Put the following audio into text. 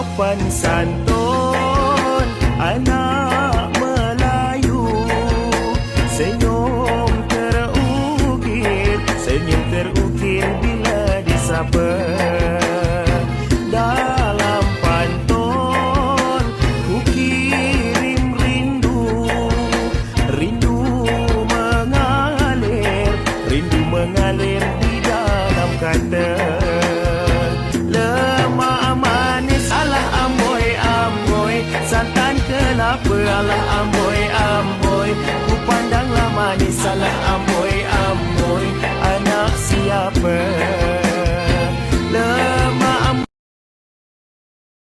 sopan santun anak Melayu. Senyum terukir senyum terukir bila disapa. apa alah amboi amboi Ku pandanglah manis alah amboi amboi Anak siapa?